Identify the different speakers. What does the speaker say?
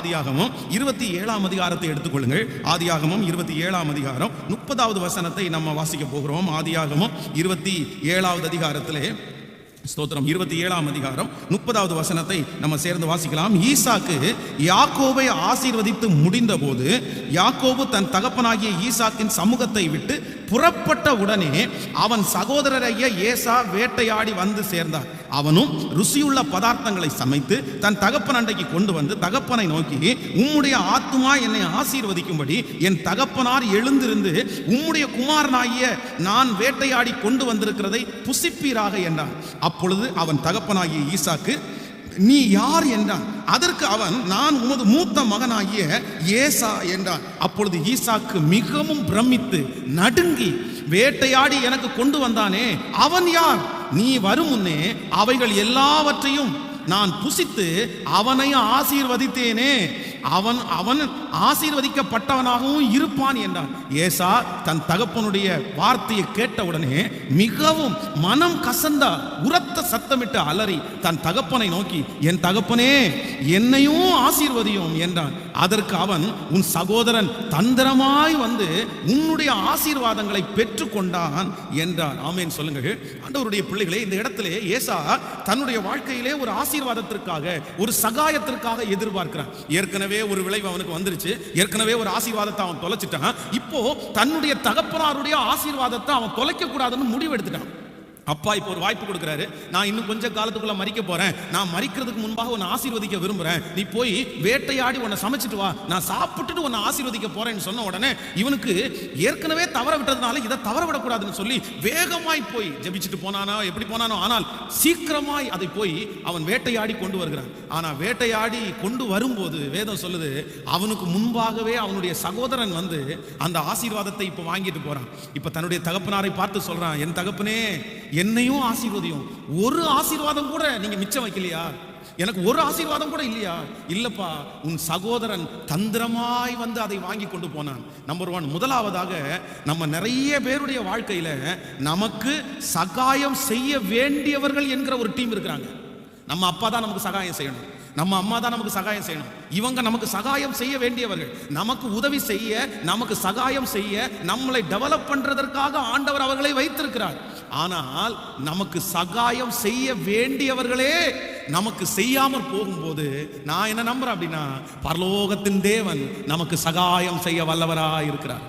Speaker 1: ஆதியாகமும் இருபத்தி ஏழாம் அதிகாரத்தை எடுத்துக்கொள்ளுங்கள். ஆதியாகமும் இருபத்தி ஏழாம் அதிகாரம். முப்பதாவது வசனத்தை நம்ம வாசிக்க போகிறோம். ஆதியாகமும் இருபத்தி ஏழாவது அதிகாரத்திலே. ஸ்தோத்திரம். இருபத்தி ஏழாம் அதிகாரம். முப்பதாவது வசனத்தை நம்ம சேர்ந்து வாசிக்கலாம். ஈசாக்கு யாக்கோவை ஆசீர்வதித்து முடிந்தபோது யாக்கோபு தன் தகப்பனாகிய ஈசாக்கின் சமூகத்தை விட்டு புறப்பட்ட உடனே அவன் சகோதரரைய ஏசா வேட்டையாடி வந்து சேர்ந்தார். அவனும் ருசியுள்ள பதார்த்தங்களை சமைத்து தன் தகப்பன் அண்டைக்கு கொண்டு வந்து தகப்பனை நோக்கி உம்முடைய ஆத்துமா என்னை ஆசீர்வதிக்கும்படி என் தகப்பனார் எழுந்திருந்து உம்முடைய குமாரனாகிய நான் வேட்டையாடி கொண்டு வந்திருக்கிறதை புசிப்பீராக என்றான். அப்பொழுது அவன் தகப்பனாகிய ஈசாக்கு நீ யார் என்றான். அதற்கு அவன் நான் உமது மூத்த மகனாகிய ஏசா என்றான். அப்பொழுது ஈசாக்கு மிகவும் பிரமித்து நடுங்கி வேட்டையாடி எனக்கு கொண்டு வந்தானே அவன் யார்? நீ வரும் முன்னே அவைகள் எல்லாவற்றையும் நான் புசித்து அவனை ஆசீர்வதித்தேனே. அவன் அவன் ஆசீர்வதிக்கப்பட்டவனாகவும் இருப்பான் என்றான். ஏசா தன் தகப்பனுடைய வார்த்தையை கேட்டவுடனே மிகவும் மனம் கசந்த உரத்த சத்தமிட்டு அலறி தன் தகப்பனை நோக்கி என் தகப்பனே என்னையும் ஆசீர்வதியும் என்றான். அதற்கு அவன் உன் சகோதரன் தந்திரமாய் வந்து உன்னுடைய ஆசீர்வாதங்களை பெற்றுக்கொண்டான் என்றான். ஆமேன் சொல்லுங்கள். ஆண்டவருடைய பிள்ளைகளே இந்த இடத்திலே ஏசா தன்னுடைய வாழ்க்கையிலே ஒரு ஆசீர் ஆசீர்வாதத்திற்காக ஒரு சகாயத்திற்காக எதிர்பார்க்கிறான். ஏற்கனவே ஒரு விளைவு அவனுக்கு வந்துருச்சு. ஏற்கனவே ஒரு ஆசீர்வாதத்தை அவன் தொலைச்சிட்டான். இப்போ தன்னுடைய தகப்பனாருடைய ஆசீர்வாதத்தை அவன் தொலைக்க கூடாதுன்னு முடிவு எடுத்துட்டான் அப்பா இப்போ ஒரு வாய்ப்பு கொடுக்குறாரு. நான் இன்னும் கொஞ்ச காலத்துக்குள்ள மறிக்க போறேன். நான் மறிக்கிறதுக்கு முன்பாக உன்னை ஆசீர்வதிக்க விரும்புறேன். நீ போய் வேட்டையாடி உன்னை சமைச்சிட்டு வா. நான் சாப்பிட்டுட்டு உன்னை ஆசீர்வதிக்க போறேன்னு சொன்ன உடனே இவனுக்கு ஏற்கனவே தவற விட்டதுனால இதை தவற விடக்கூடாதுன்னு சொல்லி வேகமாய் போய் ஜபிச்சுட்டு போனானோ எப்படி போனானோ ஆனால் சீக்கிரமாய் அதை போய் அவன் வேட்டையாடி கொண்டு வருகிறான். ஆனா வேட்டையாடி கொண்டு வரும்போது வேதம் சொல்லுது அவனுக்கு முன்பாகவே அவனுடைய சகோதரன் வந்து அந்த ஆசீர்வாதத்தை இப்போ வாங்கிட்டு போறான். இப்போ தன்னுடைய தகப்பனாரை பார்த்து சொல்றான் என் தகப்பனே என்னையும் ஆசீர்வதியும். ஒரு ஆசீர்வாதம் கூட நீங்க மிச்சம் வைக்கலையா? எனக்கு ஒரு ஆசீர்வாதம் கூட இல்லையா? இல்லப்பா உன் சகோதரன் தந்திரமாய் வந்து அதை வாங்கி கொண்டு போனான். நம்பர் ஒன் முதலாவதாக நம்ம நிறைய பேருடைய வாழ்க்கையில நமக்கு சகாயம் செய்ய வேண்டியவர்கள் என்கிற ஒரு டீம் இருக்கிறாங்க. நம்ம அப்பா தான் நமக்கு சகாயம் செய்யணும். நம்ம அம்மா தான் நமக்கு சகாயம் செய்யணும். இவங்க நமக்கு சகாயம் செய்ய வேண்டியவர்கள். நமக்கு உதவி செய்ய நமக்கு சகாயம் செய்ய நம்மளை டெவலப் பண்றதற்காக ஆண்டவர் அவர்களை வைத்திருக்கிறார். ஆனால் நமக்கு சகாயம் செய்ய வேண்டியவர்களே நமக்கு செய்யாமற் போகும்போது நான் என்ன நம்புறேன் அப்படின்னா பரலோகத்தின் தேவன் நமக்கு சகாயம் செய்ய வல்லவராக இருக்கிறார்